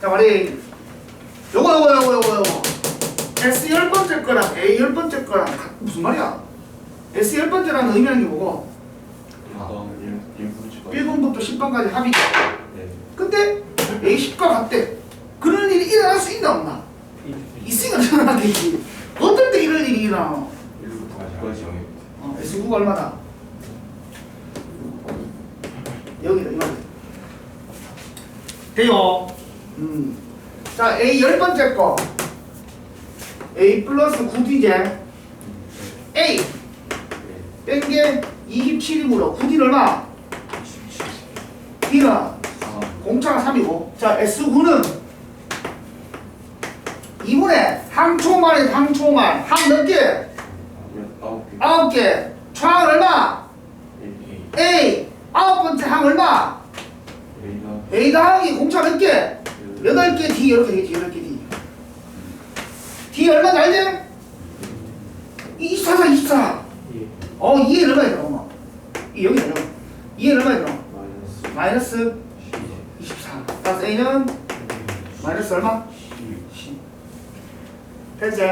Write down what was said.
자, 말이 요거 요거 요거 요거 요거 S 열 번째 거랑 A 열 번째 거랑 가- 무슨 말이야? S 열 번째라는 의미하는 게 뭐고? 아, 1번부터 10번까지 합이죠. 네. 근데 A 10과 같대. 그런 일이 일어날 수 있나 없나? 있으니까 일어나겠지. 어떨 때 이런 일이 일어나? 1부터 9까지 정해. 어, S9가 얼마다? 여기다, 이거. 돼요. 음. 자, A 열 번째 거. A 플러스 9D제. A. 네. 뺀게 27이므로 9D는 얼마? D는 공차가 3이고. 자, S9는 2분의 항초만에 항초만. 항 몇 개? 19개. 9개. 초항 얼마? A. 아홉 번째 항 얼마? A 더하기 공차 몇 개? 여덟 개 D 이렇게 되겠지, 여덟 개 D. D 얼마 알지? 24, 4, 24. 어, 2에 얼마야, 들어, 이 여기 들어. 2에 얼마야, 들어? 마이너스 마이너스 10. 24. 따라서 A는 마이너스 얼마? 10. 됐지?